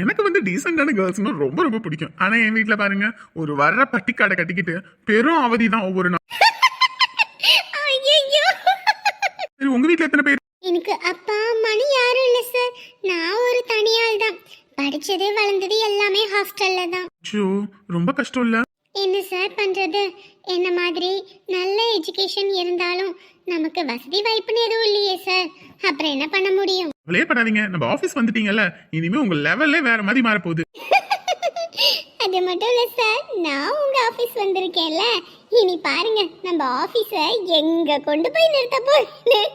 எனக்கு வந்து டீசெண்டான கேர்ள்ஸ்னா ரொம்ப ரொம்ப பிடிக்கும். ஆனா என் வீட்ல பாருங்க ஒரு வர்ற பட்டிக்காடை கட்டிக்கிட்டு பெரும் அவதி தான் ஒவ்வொரு நாள். ஐயோ சரி உங்க வீட்ல எத்தனை பேர்? எனக்கு அப்பா அம்மானு யாரும் இல்லை சார் நான் ஒரு தனியாள் தான். படிச்சது வளர்ந்தது எல்லாமே ஹாஸ்டல்ல தான். ஷோ ரொம்ப கஷ்டம் இல்ல? என்ன சார் பண்றது? என்ன மாதிரி நல்ல எஜுகேஷன் இருந்தாலும் நமக்கு வசதி வாய்ப்புன்னு எதுவும் இல்லையே சார் அப்புறம் என்ன பண்ண முடியும்? அவளே பண்ணாதீங்க. நம்ம ஆபீஸ் வந்துட்டீங்கல்ல இனிமே உங்க லெவல்லே வேற மாதிரி மாற போகுது அது மட்டும் இல்ல சார் நான் உங்க ஆபீஸ் வந்திருக்கேன்ல. இனி பாருங்க நம்ம ஆபீஸ எங்க கொண்டு போய் நிறுத்த போறேன்னு.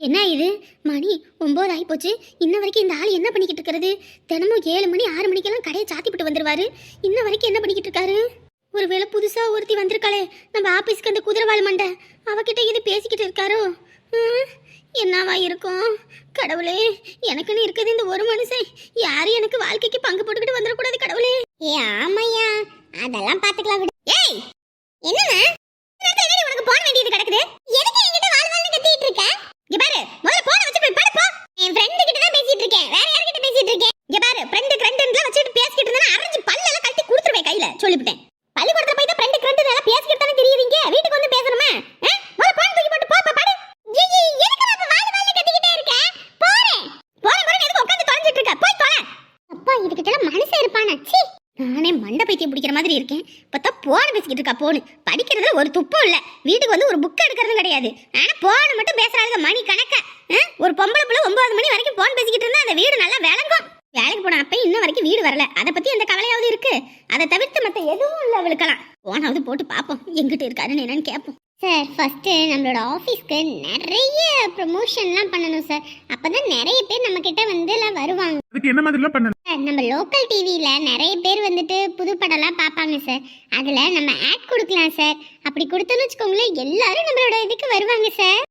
என்ன இது? மணி ஒன்பது ஆகி போச்சு இன்ன வரைக்கும் இந்த ஆள் என்ன பண்ணிக்கிட்டு இருக்கிறது? தினமும் ஏழு மணி ஆறு மணிக்கெல்லாம் கடையை சாத்திப்பிட்டு வந்துருவாரு. இன்ன வரைக்கும் என்ன பண்ணிக்கிட்டு இருக்காரு? ஒருவேளை புதுசா ஒருத்தி வந்திருக்காளே. நம்ம ஆபீஸ்க்கு அந்த குதிரவாள் மண்டை. அவகிட்ட இது பேசிக்கிட்டு இருக்காரோ? ம், என்னவா இருக்கும்? கடவுளே எனக்குன்னு இருக்குது இந்த ஒரு மனுஷன். யாரும் எனக்கு வாழ்க்கைக்கு பங்கு போட்டுக்கிட்டு வந்துடக்கூடாது கடவுளே. ஏ ஆமையா. அதெல்லாம் பாத்துக்கலாம் விடு. ஏய் என்னண்ணா? உனக்கு போன வேண்டியது கிடக்குது? எதுக்கு என்கிட்ட வாழ் வாழ்னு கத்திட்டு இருக்க இங்க பாரு முதல்ல போன வச்சு போய் பாரு போ என் ஃப்ரெண்ட் கிட்ட தான் பேசிட்டு இருக்கேன் வேற யார்கிட்ட பேசிட்டு இருக்கேன் இங்க பாரு ஃப்ரெண்ட் ஃப்ரெண்ட்ல வச்சுட்டு பேசிட்டு இருந்தா அரைஞ்சு பல்லெல்லாம் கட்டி கொடுத்துருவேன் கையில சொல்லிவிட்டேன் பள்ளிக்கூடத்துல போய் தான் ஃப்ரெண்ட் ஃப்ரெண்ட் எல்லாம் பேசிக்கிட்டு தானே தெரியுறீங்க வீட்டுக்கு வந்து பேசணுமா ஆ? முதல்ல போன் தூக்கி போட்டு போ போ, பாடு ஏய், ஏய், எதுக்கு நான் இப்ப வாழ் வாழ்னு கத்திக்கிட்டே இருக்கேன் போறேன் போறேன் போறேன் எதுக்கு உட்கார்ந்து தொலைஞ்சிட்டு இருக்க போய் தொலை அப்பா இதுக்கிட்ட மனுஷன் இருப்பானா சீ நானே மண்டை பைத்தியம் பிடிக்கிற மாதிரி இருக்கேன் பார்த்தா இருக்கா போனு படிக்கிறதுல ஒரு துப்பம் இல்லை. வீட்டுக்கு வந்து ஒரு புக் எடுக்கிறதும் கிடையாது. ஆனால் போன் மட்டும் பேசுறாங்க மணி கணக்க. ஒரு பொம்பளை பிள்ளை ஒன்பது மணி வரைக்கும் போன் பேசிக்கிட்டு இருந்தா அந்த வீடு நல்லா விளங்கும். வேலைக்கு போன அப்பயும் இன்ன வரைக்கும் வீடு வரல. அதை பத்தி எந்த கவலையாவது இருக்கு? அதை தவிர்த்து மற்ற எதுவும் இல்லை அவளுக்கெல்லாம். போனாவது போட்டு பார்ப்போம். எங்கிட்ட இருக்காருன்னு என்னன்னு கேட்போம். சார் ஃபர்ஸ்ட் நம்மளோட ஆஃபீஸ்க்கு நிறைய ப்ரமோஷன்லாம் பண்ணணும் சார். அப்பதான் நிறைய பேர் நம்ம கிட்ட வந்து எல்லாம் வருவாங்க. அதுக்கு என்ன மாதிரிலாம் பண்ணணும்? சார் நம்ம லோக்கல் டிவியில் நிறைய பேர் வந்துட்டு புது படம்லாம் பார்ப்பாங்க சார். அதில் நம்ம ஆட் கொடுக்கலாம் சார். அப்படி கொடுத்தோன்னு வச்சுக்கோங்களேன் எல்லாரும் நம்மளோட இதுக்கு வருவாங்க சார்.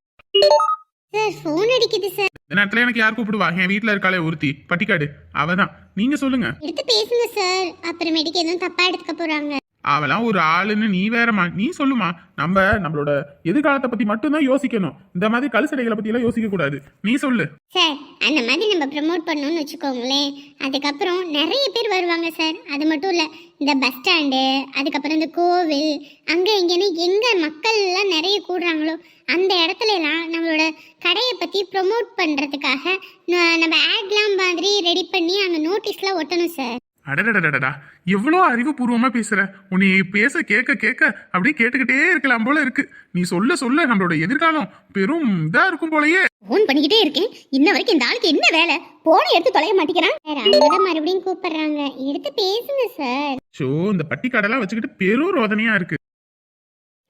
சார் ஃபோன் அடிக்குது சார். இந்த நேரத்துல எனக்கு யார் கூப்பிடுவா? என் வீட்ல இருக்காளே ஒருத்தி. பட்டிக்காடு. அவதான். நீங்க சொல்லுங்க. எடுத்து பேசுங்க சார். அப்புறமேட்டுக்கு எதுவும் தப்பாக எடுத்துக்க போகிறாங்க அவெல்லாம் ஒரு ஆளுன்னு நீ வேறமா நீ சொல்லுமா. நம்ம நம்மளோட எதிர்காலத்தை பத்தி மட்டும்தான் யோசிக்கணும். இந்த மாதிரி கழுசடைகளை பத்தி எல்லாம் யோசிக்க கூடாது. நீ சொல்லு. சார் அந்த மாதிரி நம்ம ப்ரமோட் பண்ணணும்னு வச்சுக்கோங்களேன். அதுக்கப்புறம் நிறைய பேர் வருவாங்க சார். அது மட்டும் இல்லை இந்த பஸ் ஸ்டாண்டு அதுக்கப்புறம் இந்த கோவில் அங்கே இங்கன்னு எங்கே மக்கள் எல்லாம் நிறைய கூடுறாங்களோ அந்த இடத்துல எல்லாம் நம்மளோட கடையை பற்றி ப்ரொமோட் பண்ணுறதுக்காக நம்ம ஆட்லாம் மாதிரி ரெடி பண்ணி அங்கே நோட்டீஸ்லாம் ஒட்டணும் சார். அடடடடடா எவ்வளோ அறிவுபூர்வமா பேசுற? உன்னை பேச கேட்க கேட்க அப்படியே கேட்டுக்கிட்டே இருக்கலாம் போல இருக்கு. நீ சொல்ல சொல்ல நம்மளோட எதிர்காலம் பெரும் இதா இருக்கும் போலயே. ஃபோன் பண்ணிக்கிட்டே இருக்கேன். இன்ன வரைக்கும் இந்த ஆளுக்கு என்ன வேலை? போனை எடுத்து தொலைய மாட்டேங்கிறான். சார் அவங்க தான் மறுபடியும் கூப்பிடுறாங்க. எடுத்து பேசுங்க சார் ஷோ இந்த பட்டிக்காடெல்லாம் வச்சுக்கிட்டு பெரும் ரோதனையா இருக்கு.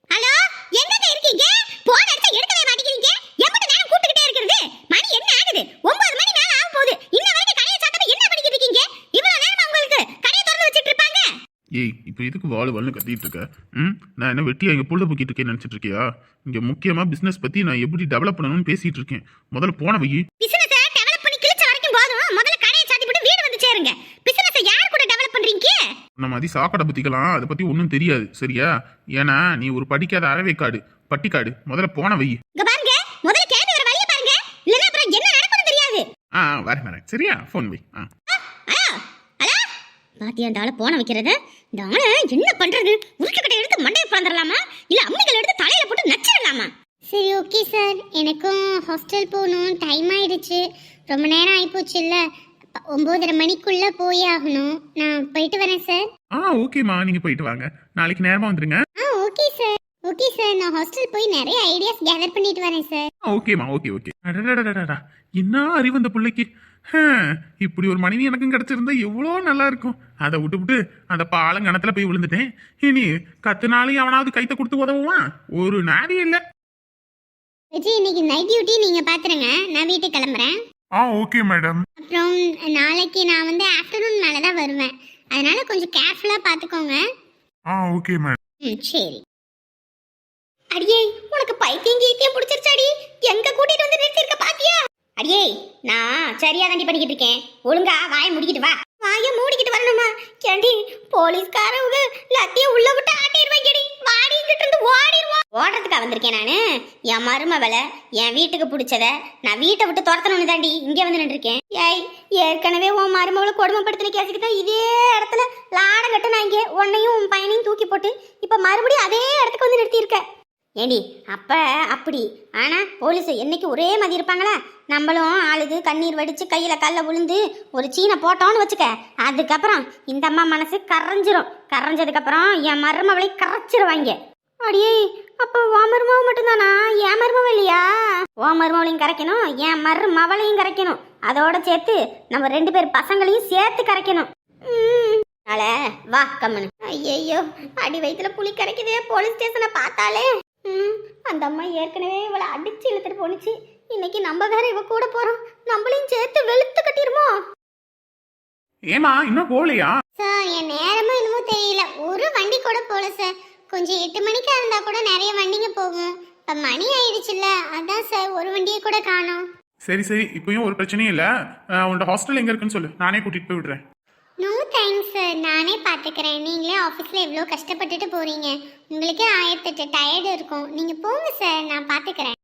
ஹலோ எங்கங்க இருக்கீங்க? போன் அடிச்சா எடுக்கவே மாட்டேங்கிறீங்க. எவ்வளவு நேரம் கூப்பிட்டுக்கிட்டே இருக்கிறது. மணி என்ன ஆகுது? ஒன்பது மணி மேல ஆக போகுது இன்ன வரைக்கும் கடையை சாத்தாம என்ன பண்ணிக்கிட்டு இருக்கீங்க இவ்வளவு நேரமா உங்களுக்கு கடையை திறந்து வச்சிட்டு இருப்பாங்க ஏய் இப்போ எதுக்கு வாழு வாழுன்னு கத்திட்டு இருக்க? ம்? நான் என்ன வெட்டியா இங்கே புள்ள போக்கிட்டு இருக்கேன்னு நினச்சிட்டு இருக்கியா? இங்கே முக்கியமாக பிஸ்னஸ் பற்றி நான் எப்படி டெவலப் பண்ணணும்னு பேசிட்டு இருக்கேன். முதல்ல போன வை. பிசினஸ டெவலப் பண்ணி கிழிச்ச வரைக்கும் போதும். முதல்ல கடையை சாத்தி போட்டு வீடு வந்து சேருங்க. பிசினஸ யார் கூட டெவலப் பண்றீங்க? நம்ம மாதிரி சாக்கடை பற்றிக்கலாம் அதை பற்றி ஒன்றும் தெரியாது. சரியா? ஏன்னா நீ ஒரு படிக்காத அறவைக்காடு. பட்டிக்காடு. முதல்ல போன வை. பாருங்க. முதல்ல கேட்டு வர வழிய பாருங்க. இல்லன்னா அப்புறம் என்ன நடக்கும்னு தெரியாது. ஆ வரேன் வரேன். சரியா? ஃபோன் வை. ஆ. பாத்தியா இந்த ஆளை போன வைக்கிறத? ஆளை என்ன பண்றது? உருட்டுக்கட்டை எடுத்து மண்டையை பிறந்துடலாமா இல்ல அம்மிகள் எடுத்து தலையில போட்டு நச்சிடலாமா சரி ஓகே சார் எனக்கும் ஹாஸ்டல் போகணும். டைம் ஆயிடுச்சு. ரொம்ப நேரம் ஆயிப்போச்சு இல்ல. ஒன்பதரை மணிக்குள்ள போய் ஆகணும். நான் போயிட்டு வரேன் சார் ஆ ஓகேம்மா நீங்கள் போயிட்டு வாங்க. நாளைக்கு நேரமாக வந்துடுங்க ஆ ஓகே சார் நான் ஹாஸ்டல் போய் நிறைய ஐடியாஸ் கேதர் பண்ணிட்டு வரேன் சார் ஆ ஓகேம்மா ஓகே ஓகே அடடடடடா என்ன அறிவு அந்த பிள்ளைக்கு? இப்படி ஒரு மனைவி எனக்கும் கிடைச்சிருந்தா எவ்வளோ நல்லா இருக்கும். அதை விட்டுவிட்டு அந்த பாலங்கணத்துல போய் விழுந்துட்டேன். இனி கத்துனாலும் அவனாவது கைத்த கொடுத்து உதவுவான். ஒரு நாடி இல்லை. விஜய் இன்னைக்கு நைட் டியூட்டி நீங்க பாத்துருங்க. நான் வீட்டுக்கு கிளம்புறேன். ஆ ஓகே மேடம் அப்புறம் நாளைக்கு நான் வந்து ஆஃப்டர்நூன் மேலே தான் வருவேன். அதனால கொஞ்சம் கேர்ஃபுல்லாக பார்த்துக்கோங்க ஆ ஓகே மேடம் ம் சரி. அடியே உனக்கு பைத்தியம் கீத்தியம் பிடிச்சிருச்சாடி. எங்க கூட்டிட்டு வந்து நிறுத்திருக்க பாத்தியா? அடியே நான் சரியா தாண்டி பண்ணிக்கிட்டு இருக்கேன். ஒழுங்கா வாயை முடிக்கிட்டு வா. வாயை மூடிக்கிட்டு வரணுமா? கேண்டி போலீஸ்காரவங்க லத்திய உள்ள விட்டு ஆட்டிடுவாங்கடி. வாடி இங்கிட்டு இருந்து ஓடிடுவோம் ஓடுறதுக்கா வந்திருக்கேன் நானு. என் மருமவளை என் வீட்டுக்கு பிடிச்சத நான் வீட்டை விட்டு துரத்தணும்னு தாண்டி இங்கே வந்து நின்றுருக்கேன். ஏய் ஏற்கனவே உன் மருமவளை கொடுமைப்படுத்தின கேஸுக்கு தான் இதே இடத்துல லாடம் கட்டணும் நான் இங்கே உன்னையும் உன் பையனையும் தூக்கி போட்டு இப்போ மறுபடியும் அதே இடத்துக்கு வந்து நிறுத்தியிருக்கேன் ஏண்டி அப்ப அப்படி. ஆனா போலீஸ் என்னைக்கு ஒரே மாதிரி இருப்பாங்களா? நம்மளும் ஆளுது கண்ணீர் வடிச்சு கையில கல்ல விழுந்து ஒரு சீனை போட்டோம்னு வச்சுக்க. அதுக்கப்புறம் இந்த அம்மா மனசு கரைஞ்சிரும். கரைஞ்சதுக்கு அப்புறம் என் மருமவளை கரைச்சிருவாங்க. அடியே அப்போ உன் மருமவ மட்டும்தானா? என் மருமவ இல்லையா? ஓ மருமவளையும் கரைக்கணும் என் மருமவளையும் கரைக்கணும். அதோட சேர்த்து நம்ம ரெண்டு பேர் பசங்களையும் சேர்த்து கரைக்கணும். ம். அதனால வா கம்மனு. ஐயோ அடி வயிற்றுல புளி கரைக்குதே. போலீஸ் ஸ்டேஷனை பார்த்தாலே. அந்த அம்மா ஏற்கனவே இவளை அடிச்சு இழுத்துட்டு போணுச்சு. இன்னைக்கு நம்ம வேற இவ கூட போறோம். நம்மளையும் சேர்த்து வெளுத்து கட்டிருமோ ஏமா இன்னும் போகலையா? சார் என் நேரமும் என்னமோ தெரியல. ஒரு வண்டி கூட போல சார். கொஞ்சம் எட்டு மணிக்கா இருந்தா கூட நிறைய வண்டிங்க போகும். இப்ப மணி ஆயிடுச்சுல்ல. அதான் சார் ஒரு வண்டியை கூட காணோம். சரி சரி. இப்பயும் ஒரு பிரச்சனையும் இல்லை. உன்னோட ஹாஸ்டல் எங்கே இருக்குன்னு சொல்லு. நானே கூட்டிகிட்டு போய் விடுறேன். நோ தேங்க்ஸ் சார் நானே பார்த்துக்கிறேன் நீங்களே ஆஃபீஸில் எவ்வளோ கஷ்டப்பட்டுட்டு போறீங்க. உங்களுக்கே ஆயிரத்தெட்டு டயர்டு இருக்கும். நீங்கள் போங்க சார் நான் பார்த்துக்கிறேன்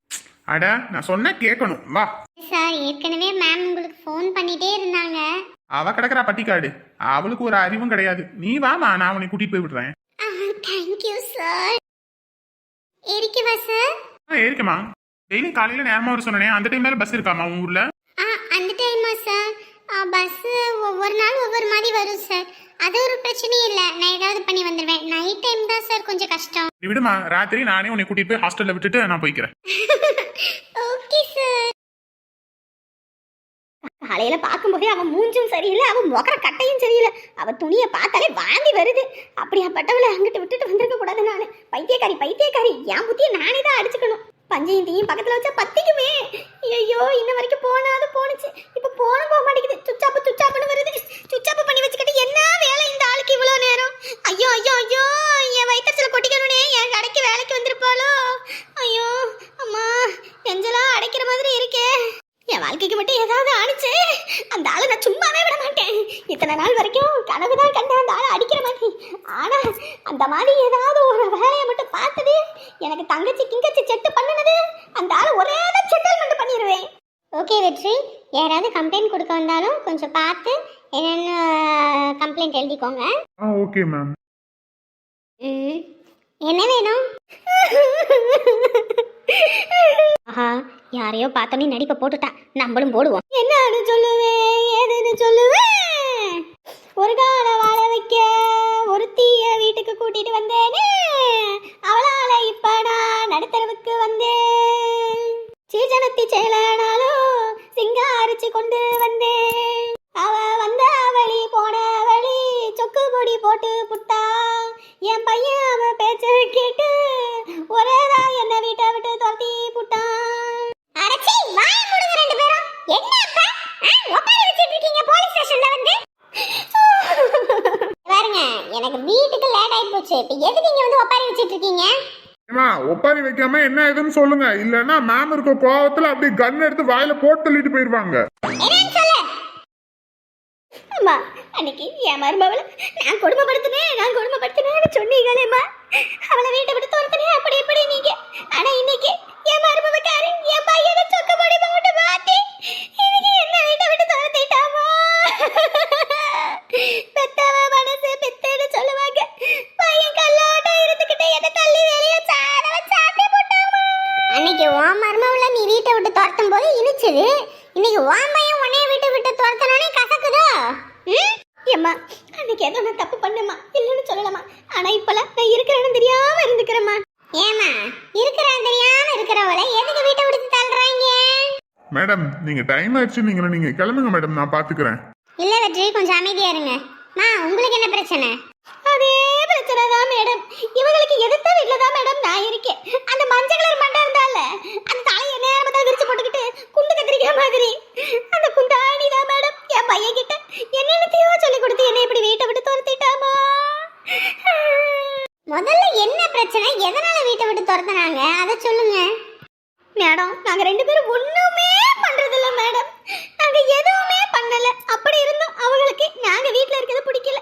அட நான் சொன்ன கேட்கணும் வா. சார் ஏற்கனவே மேம் உங்களுக்கு ஃபோன் பண்ணிட்டே இருந்தாங்க. அவ கிடக்குறா பட்டிக்காடு. அவளுக்கு ஒரு அறிவும் கிடையாது. நீ வாமா நான் உன்னை கூட்டிட்டு போய் விடுறேன். தேங்க்யூ சார் இருக்கவா சார் ஆ இருக்குமா டெய்லி காலையில நேரமா வர சொன்னனே. அந்த டைம்ல பஸ் இருக்காமா உன் ஊர்ல? ஆ அந்த டைமா சார் பஸ்ஸு ஒவ்வொரு நாள் ஒவ்வொரு மாதிரி வரும் சார் அது ஒரு பிரச்சனையும் இல்லை. நான் ஏதாவது பண்ணி வந்துடுவேன் நைட் டைம் தான் சார் கொஞ்சம் கஷ்டம். நீ விடுமா. ராத்திரி நானே உன்னை கூட்டிட்டு போய் ஹாஸ்டல்ல விட்டுட்டு நான் போய்க்கிறேன். ஓகே சார் காலையில பார்க்கும்போதே அவன் மூஞ்சும் சரியில்லை அவன் முகர கட்டையும் சரியில்லை. அவ துணியை பார்த்தாலே வாந்தி வருது. அப்படியாப்பட்டவளை அங்கிட்டு விட்டுட்டு வந்திருக்க கூடாது நான். பைத்தியக்காரி பைத்தியக்காரி என் புத்திய நானே தான் அடிச்சுக்கணும். பஞ்சயத்தையும் பக்கத்துல வச்சா பத்திக்குமே. ஐயோ இன்ன வரைக்கும் போனாது போனுச்சு இப்போ போன போக மாட்டேங்குது. சுச்சாப்பு சுச்சாப்புன்னு வருது. சுச்சாப்பு பண்ணி வச்சுக்கிட்டு என்ன வேலை இந்த ஆளுக்கு இவ்வளவு நேரம்? ஐயோ ஐயோ ஐயோ என் வயிற்றுல கொட்டிக்கணுனே என் கடைக்கு வேலைக்கு வந்திருப்பாளோ? ஐயோ அம்மா நெஞ்செல்லாம் அடைக்கிற மாதிரி இருக்கே. என் வாழ்க்கைக்கு மட்டும் ஏதாவது ஆணிச்சு. அந்த ஆளை நான் சும்மாவே விட மாட்டேன். இத்தனை நாள் வரைக்கும் கனவு தான் கண்டேன் அந்த ஆளை அடிக்கிற மாதிரி. ஆனா அந்த மாதிரி ஏதாவது ஒரு வேலையை மட்டும் பார்த்தது எனக்கு தங்கச்சி கிங்கச்சி செட்டு பண்ணுனது அந்த ஆளை ஒரே செட்டில்மெண்ட் பண்ணிடுவேன் ஓகே வெற்றி யாராவது கம்ப்ளைண்ட் கொடுக்க வந்தாலும் கொஞ்சம் பார்த்து என்னென்ன கம்ப்ளைண்ட் எழுதிக்கோங்க. ஆ ஓகே மேம் ம், என்ன வேணும்? ஆஹா யாரையோ பார்த்தோன்னே நடிப்பை போட்டுட்டா. நம்மளும் போடுவோம். என்னன்னு சொல்லுவேன் ஏதுன்னு சொல்லுவேன்? ஒரு கால வாழ வைக்க ஒருத்திய வீட்டுக்கு கூட்டிட்டு வந்தேனே. அவளால இப்ப நான் நடுத்தரவுக்கு வந்தேன். சீஜனத்தி செயலானாலும் சிங்காரிச்சு கொண்டு வந்தேன். அவ வந்த வழி போன வழி சொக்கு பொடி போட்டு புட்டா. என் பையன் அவன் பேச்ச கேட்டு ஒரேதா என்ன வீட்டை விட்டு துரத்தி புட்டான். அடச்சி வாய மூடுங்க ரெண்டு பேரும். என்ன அப்பா? ஒப்பாரி வச்சிட்டு இருக்கீங்க போலீஸ் ஸ்டேஷன்ல வந்து? பாருங்க எனக்கு வீட்டுக்கு லேட் ஆயி போச்சு. இப்போ எதுக்கு இங்க வந்து ஒப்பாரி வச்சிட்டு இருக்கீங்க? ஒப்பாரி வைக்காம என்ன ஏதுன்னு சொல்லுங்க. இல்லன்னா மேம் இருக்க கோவத்துல அப்படியே கன் எடுத்து வாயில போட்டு தள்ளிட்டு போயிருவாங்க. அம்மா அன்னைக்கு என் மருமவள நான் கொடுமைப்படுத்தினேன் நான் கொடுமைப்படுத்தினேன்னு சொன்னீங்களேம்மா. அவளை வீட்டை விட்டு துரத்தினேன். அப்படி இப்படி நீங்க. ஆனா இன்னைக்கு என் மருமவக்காரி என் பையனை சொக்க முடியுமா போட்டு மாத்தி இன்னைக்கு என்ன வீட்டை விட்டு துரத்திட்டாமா பெத்தவ மனசு பித்தன்னு சொல்லுவாங்க பையன் கல்லாட்டம் இருந்துகிட்டு என்ன தள்ளி வெளியே சாட வச்சு அப்படியே போட்டாமா அன்னைக்கு உன் மருமவளை நீ வீட்டை விட்டு துரத்தும் போது இனிச்சது இன்னைக்கு உன் பையன் உன்னைய வீட்டை விட்டு துரத்தனோடனே கசக்குதோ ம் ஏம்மா அன்னைக்கு ஏதோ நான் தப்பு பண்ணேம்மா இல்லைன்னு சொல்லலாமா ஆனா இப்பெல்லாம் நான் இருக்கிறேன்னு தெரியாம இருந்துக்கிறேம்மா ஏமா இருக்கிறேன் தெரியாம இருக்கிறவளை எதுக்கு வீட்டை விட்டு தள்ளுறாங்க? மேடம் நீங்க டைம் ஆயிடுச்சு நீங்க நீங்க கிளம்புங்க மேடம் நான் பாத்துக்கிறேன். இல்ல வெற்றி கொஞ்சம் அமைதியா இருங்க. மா உங்களுக்கு என்ன பிரச்சனை? அதே பிரச்சனை தான் மேடம். இவங்களுக்கு எதிர்த்த வீட்ல தான் மேடம் நான் இருக்கேன். அந்த மஞ்சள் கலர் மண்டை இருந்தால அந்த தலையை நேரமா தான் விரிச்சு போட்டுக்கிட்டு குண்டு கத்திரிக்கிற மாதிரி. அந்த குந்தாணி தான் மேடம் என் பையன் கிட்ட என்னென்னத்தையோ சொல்லி கொடுத்து என்னை இப்படி வீட்டை விட்டு துரத்திட்டாமா? முதல்ல என்ன பிரச்சனை? எதனால வீட்டை விட்டு துரத்துனாங்க? அதை சொல்லுங்க. மேடம் நாங்க ரெண்டு பேரும் ஒண்ணுமே பண்றது இல்ல மேடம். நாங்க எதுவுமே பண்ணல. அப்படி இருந்தோம் அவங்களுக்கு நாங்க வீட்ல இருக்கிறது பிடிக்கல.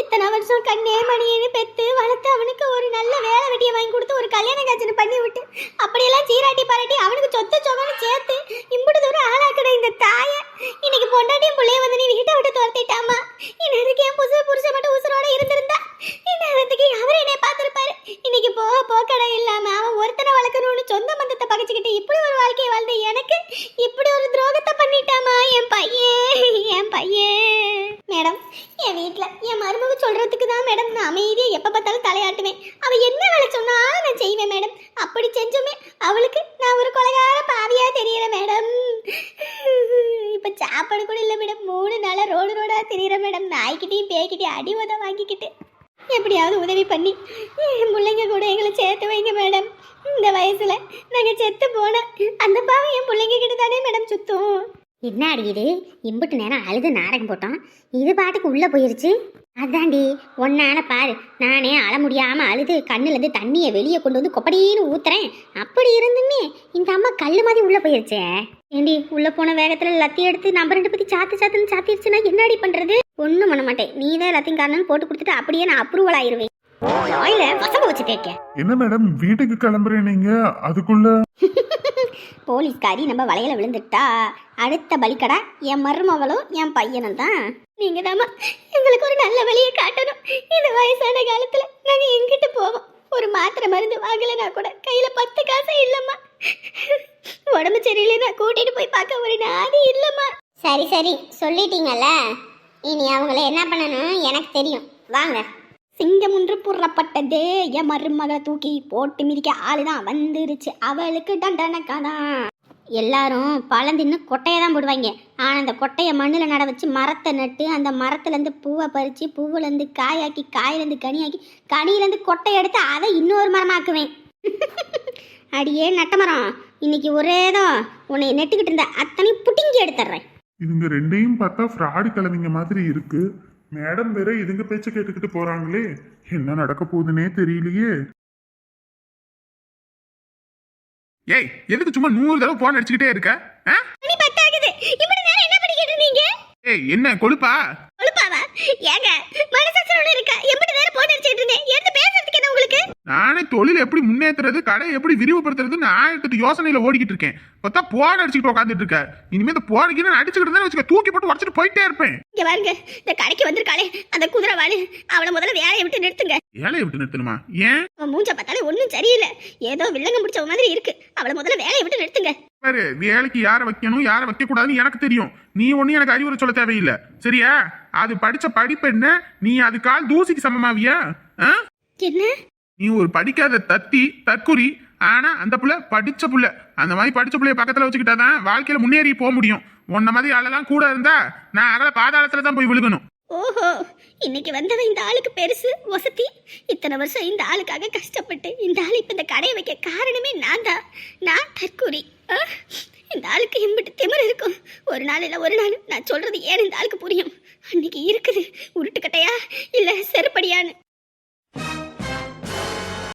இத்தனை வருஷம் கண்ணே மணியேன்னு பெத்து வளர்த்து அவனுக்கு ஒரு நல்ல வேலை வெட்டியை வாங்கி கொடுத்து ஒரு கல்யாண காட்சி பண்ணி விட்டு அப்படியெல்லாம் சீராட்டி பாராட்டி அவனுக்கு சொத்து சொகன்னு சேர்த்து இம்புட்டு தூரம் ஆளாக்கிட இந்த தாயை இன்னைக்கு பொண்டாட்டியும் பிள்ளைய வந்து நீ வீட்டை விட்டு துரத்திட்டாமா இன்னதுக்கு என் புதுசு புருஷன் மட்டும் உசுரோட இருந்திருந்தா இன்னதுக்கு அவர் என்னை பார்த்திருப்பாரு இன்னைக்கு போக போக்கடை இல்லாம அவன் ஒருத்தனை வளர்க்கணும்னு சொந்த பந்தத்தை பகைச்சுக்கிட்டு இப்படி ஒரு வாழ்க்கையை வாழ்ந்த எனக்கு இப்படி ஒரு துரோகத்தை பண்ணிட்டாமா என் பையன் என் பையன் மேடம் என் வீட்ல என் மருமக சொல்றதுக்கு தான் மேடம் நான் அமைதியை எப்ப பார்த்தாலும் தலையாட்டுவேன் அவ என்ன வேலை சொன்னாலும் நான் செய்வேன் மேடம் அப்படி செஞ்சுமே அவளுக்கு நான் ஒரு கொலைகார பாவியா மேடம் இப்போ சாப்பாடு கூட இல்லை மேடம் மூணு நாளாக ரோடு ரோடாக தெரியற மேடம் நாய்க்கிட்டையும் பேய்கிட்டையும் அடி உத வாங்கிக்கிட்டு. எப்படியாவது உதவி பண்ணி என் பிள்ளைங்க கூட எங்களை சேர்த்து வைங்க மேடம் இந்த வயசில் நாங்கள் செத்து போனோம் அந்த பாவம் என் பிள்ளைங்க கிட்ட தானே மேடம் சுத்தும். என்னடி இது? இம்புட்டு நேரம் அழுது நாடகம் போட்டோம். இது பாட்டுக்கு உள்ளே போயிருச்சு. அதாண்டி ஒன்னான பாரு. நானே அழ முடியாம அழுது கண்ணுலேருந்து தண்ணியை வெளியே கொண்டு வந்து கொப்படின்னு ஊத்துறேன். அப்படி இருந்துமே இந்த அம்மா கல்லு மாதிரி உள்ள போயிருச்சே. ஏண்டி உள்ள போன வேகத்துல லத்தி எடுத்து நம்ம ரெண்டு பத்தி சாத்து சாத்துன்னு சாத்திருச்சுன்னா என்னடி பண்றது? ஒண்ணும் பண்ண மாட்டேன். நீ தான் எல்லாத்தையும் காரணம் போட்டு கொடுத்துட்டு அப்படியே நான் அப்ரூவல் ஆயிருவேன். வாயில வசம்ப வச்சு கேட்க என்ன மேடம் வீட்டுக்கு கிளம்புறேன் நீங்க? அதுக்குள்ள? போலீஸ்காரி நம்ம வலையில விழுந்துட்டா. அடுத்த பலிக்கடா என் மருமவளும் என் பையனும் தான் நீங்க தாம்மா எங்களுக்கு ஒரு நல்ல வழியை காட்டணும். இந்த வயசான காலத்துல நாங்க எங்கிட்டு போவோம்? ஒரு மாத்திரை மருந்து வாங்கலைன்னா கூட கையில பத்து காசு இல்லம்மா. உடம்பு சரியில்லைன்னா கூட்டிட்டு போய் பார்க்க ஒரு நாதி இல்லம்மா. சரி சரி சொல்லிட்டீங்கல்ல. இனி அவங்கள என்ன பண்ணணும்? எனக்கு தெரியும். வாங்க. சிங்கம் ஒன்று புறப்பட்டதே என் மருமகளை தூக்கி போட்டு மிதிக்க ஆளுதான் வந்துருச்சு. அவளுக்கு டண்டனக்காதான் எல்லாரும் பழம் தின்னு கொட்டையை தான் போடுவாங்க. ஆனால் அந்த கொட்டையை மண்ணில் நட வச்சு மரத்தை நட்டு அந்த மரத்துலேருந்து பூவை பறித்து பூவுலேருந்து காயாக்கி காயிலேருந்து கனியாக்கி கனியிலேருந்து கொட்டையை எடுத்து அதை இன்னொரு மரமாக்குவேன் அடியே நட்ட மரம். இன்னைக்கு ஒரே தான். உன்னை நெட்டுக்கிட்டு இருந்த அத்தனை புட்டிங்கி எடுத்துட்றேன் இதுங்க ரெண்டையும் பார்த்தா ஃப்ராடு கிளவிங்க மாதிரி இருக்குது மேடம் வேற இதுங்க பேச்ச கேட்டுக்கிட்டு போறாங்களே. என்ன நடக்க போகுதுன்னே தெரியலையே. ஏய் எதுக்கு சும்மா நூறு தடவை போன் அடிச்சுக்கிட்டே இருக்க? மணி பத்தாகுது. இப்படி நேரம் என்ன பண்ணிக்கிட்டு இருந்தீங்க? ஏய் என்ன கொழுப்பா? கொழுப்பாவா? ஏங்க மனசாட்சி ஒண்ணு இருக்கா? எப்படி நேரம் போன் அடிச்சிட்டு இருந்தேன். எடுத்து பேசுறதுக்கு என்ன உங்களுக்கு? நானே தொழில் எப்படி முன்னேற்றுறது கடையை எப்படி விரிவுபடுத்துறதுன்னு ஆயிரத்தெட்டு யோசனையில ஓடிக்கிட்டு இருக்கேன். பார்த்தா போன் அடிச்சுக்கிட்டு உட்காந்துட்டு இருக்க. இனிமே இந்த போனுக்கு நான் அடிச்சுக்கிட்டு இருந்தா வச்சுக்க தூக்கி போட்டு உடச்சிட்டு போயிட்டே இருப்பேன். இங்க பாருங்க இந்த கடைக்கு வந்திருக்காளே அந்த குதிரை வாழு அவளை முதல்ல வேலையை விட்டு நிறுத்துங்க. ஏழையை விட்டு நிறுத்தணுமா? ஏன்? மூஞ்ச பார்த்தாலே ஒன்றும் சரியில்லை. ஏதோ வில்லங்க முடிச்ச மாதிரி இருக்கு. அவளை முதல்ல வேலையை விட்டு நிறுத்துங்க. பாரு வேலைக்கு யாரை வைக்கணும் யாரை வைக்க கூடாதுன்னு எனக்கு தெரியும். நீ ஒன்னும் எனக்கு அறிவுரை சொல்ல தேவையில்லை. சரியா? அது படிச்ச படிப்பு என்ன? நீ அது கால் தூசிக்கு சமமாவியா? என்ன? நீ ஒரு படிக்காத தத்தி தற்குறி ஆனா அந்த புள்ள படிச்ச புள்ள. அந்த மாதிரி படிச்ச புள்ளைய பக்கத்துல வச்சுக்கிட்டாதான் வாழ்க்கையில முன்னேறி போக முடியும். உன்ன மாதிரி ஆளெல்லாம் கூட இருந்தா நான் அகல பாதாளத்துல தான் போய் விழுகணும். ஓஹோ இன்னைக்கு வந்தவன் இந்த ஆளுக்கு பெருசு வசதி. இத்தனை வருஷம் இந்த ஆளுக்காக கஷ்டப்பட்டு இந்த ஆள் இப்போ இந்த கடையை வைக்க காரணமே நான் தான் நான் தற்கூரி. இந்த ஆளுக்கு இம்பிட்டு திமிரு இருக்கும். ஒரு நாள் இல்லை ஒரு நாள். நான் சொல்றது ஏன் இந்த ஆளுக்கு புரியும்? அன்னைக்கு இருக்குது உருட்டுக்கட்டையா? இல்லை செருப்படியான்னு.